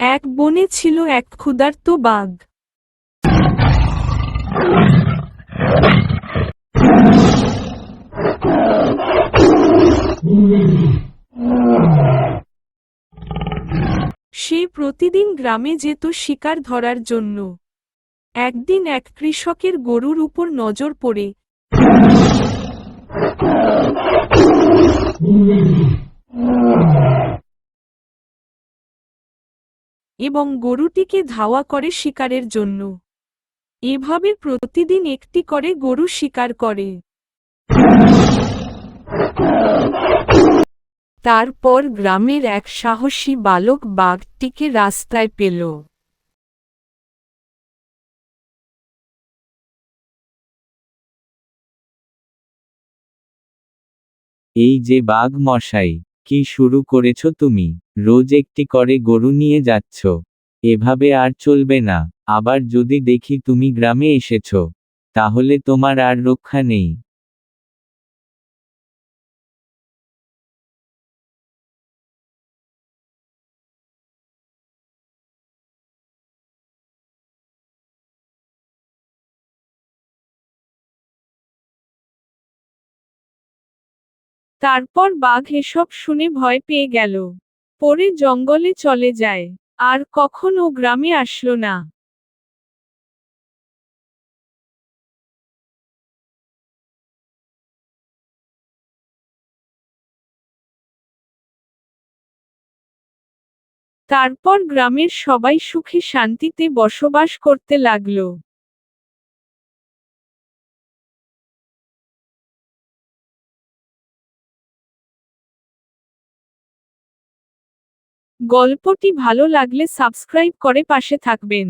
এক বনে ছিল এক ক্ষুধার্ত বাঘ। সে প্রতিদিন গ্রামে যেত শিকার ধরার জন্য। একদিন এক কৃষকের গরুর উপর নজর পড়ে। এবং গরুটিকে ধাওয়া করে শিকারের জন্য। এভাবে প্রতিদিন একটি করে গরু শিকার করে। তারপর গ্রামের এক সাহসী বালক বাঘটিকে রাস্তায় পেল। এই যে বাঘ মশাই কি শুরু করেছ তুমি? রোজ একটি করে গরু নিয়ে যাচ্ছ। এভাবে আর চলবে না। আবার যদি দেখি তুমি গ্রামে এসেছ, তাহলে তোমার আর রক্ষা নেই। তারপর বাঘ এসব শুনে ভয় পেয়ে গেল। পরে জঙ্গলে চলে যায়। আর কখনো গ্রামে আসলো না। তারপর গ্রামের সবাই সুখে শান্তিতে বসবাস করতে লাগল। গল্পটি ভালো লাগলে সাবস্ক্রাইব করে পাশে থাকবেন।